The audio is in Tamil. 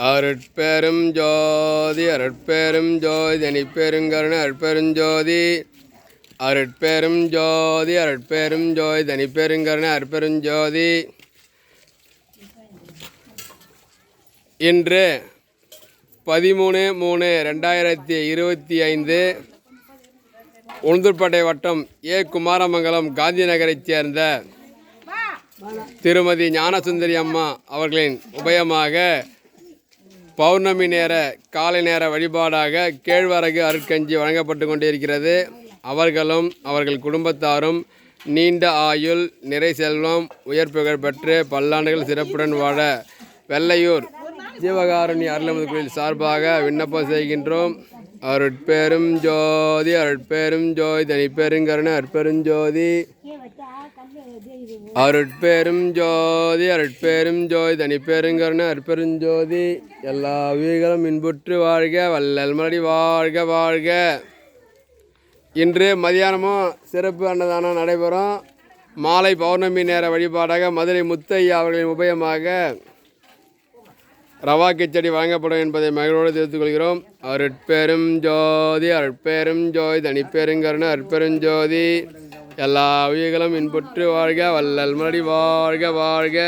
அருட்பெரும் ஜோதி அருட்பெரும் ஜோதி தனிப்பெருங்கருணை அருட்பெருஞ்சோதி அருட்பெரும் ஜோதி. அருட்பெரும் ஜோதி தனிப்பெருங்கருணை அருட்பெருஞ்சோதி இன்று பதிமூணு மூணு ரெண்டாயிரத்தி இருபத்தி ஐந்து உளுந்தூர்பேட்டை வட்டம் ஏ. குமாரமங்கலம் காந்தி நகரைச் சேர்ந்த திருமதி ஞானசுந்தரி அம்மா அவர்களின் உபயமாக பௌர்ணமி நேர காலை நேர வழிபாடாக கேழ்வரகு அருட்கஞ்சி வழங்கப்பட்டு கொண்டிருக்கிறது. அவர்களும் அவர்கள் குடும்பத்தாரும் நீண்ட ஆயுள் நிறை செல்வம் உயர் புகழ் பெற்று பல்லாண்டுகள் சிறப்புடன் வாழ வெள்ளையூர் ஜீவகாரணி அருளமது கோயில் சார்பாக விண்ணப்பம் செய்கின்றோம். அருட்பெரும் ஜோதி அருட்பெரும் ஜோதி தனிப்பெருங்கருணை அருட்பெருஞ்சோதி அருட்பெரும் ஜோதி அருட்பெரும் ஜோதி தனிப்பெருங்கருணை அருட்பெருஞ்சோதி எல்லா உயிர்களும் இன்புற்று வாழ்க வல்லல் மறுபடி வாழ்க வாழ்க. இன்று மதியானமும் சிறப்பு அன்னதானம் நடைபெறும். மாலை பௌர்ணமி நேர வழிபாடாக மதுரை முத்தையா அவர்களின் உபயமாக ரவா கிச்சடி வழங்கப்படும் என்பதை மகிழ்வோடு தெரிவித்துக் கொள்கிறோம். அருட்பெரும் ஜோதி அருட்பெரும் ஜோதி தனிப்பெருங்கருணை அருட்பெருஞ்சோதி எல்லா உயிர்களும் இன்புற்று வாழ்க வல்லல் மலடி வாழ்க வாழ்க.